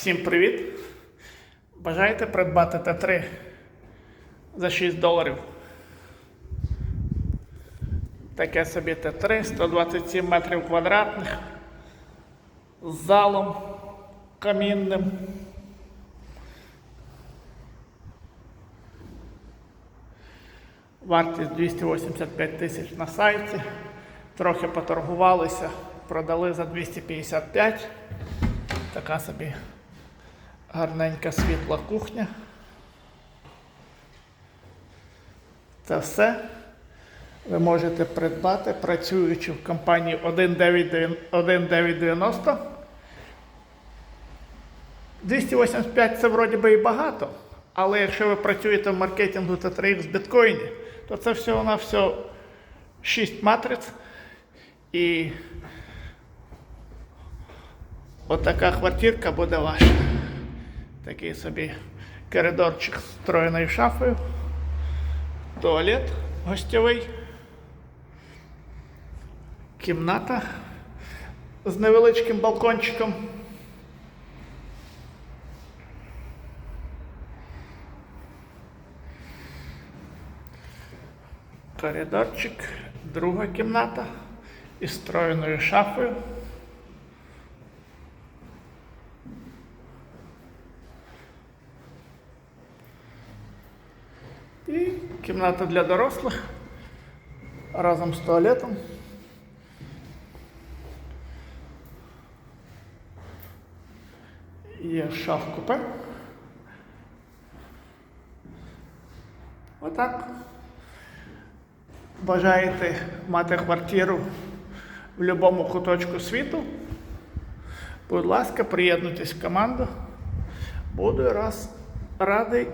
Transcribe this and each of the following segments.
Всім привіт! Бажаєте придбати Т3 за 6 доларів? Таке собі Т3, 127 метрів квадратних з залом камінним. Вартість 285 тисяч на сайті. Трохи поторгувалися, продали за 255. Така собі гарненька світла кухня. Це все ви можете придбати, працюючи в компанії 1990. 285 це вроді би і багато, але якщо ви працюєте в маркетингу T3X в біткоїні, то це всього на все 6 матриць і отака квартирка буде ваша. Такий собі коридорчик з встроєною шафою, туалет гостьовий, кімната з невеличким балкончиком. Коридорчик, друга кімната із встроєною шафою. І кімната для дорослих разом з туалетом. Є шаф купе. Отак. Бажаєте мати квартиру в будь-якому куточку світу? Будь ласка, приєднуйтесь в команду. Буду раз радий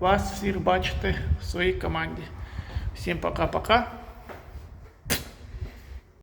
вас всіх бачити в своїй команді. Всім пока-пока.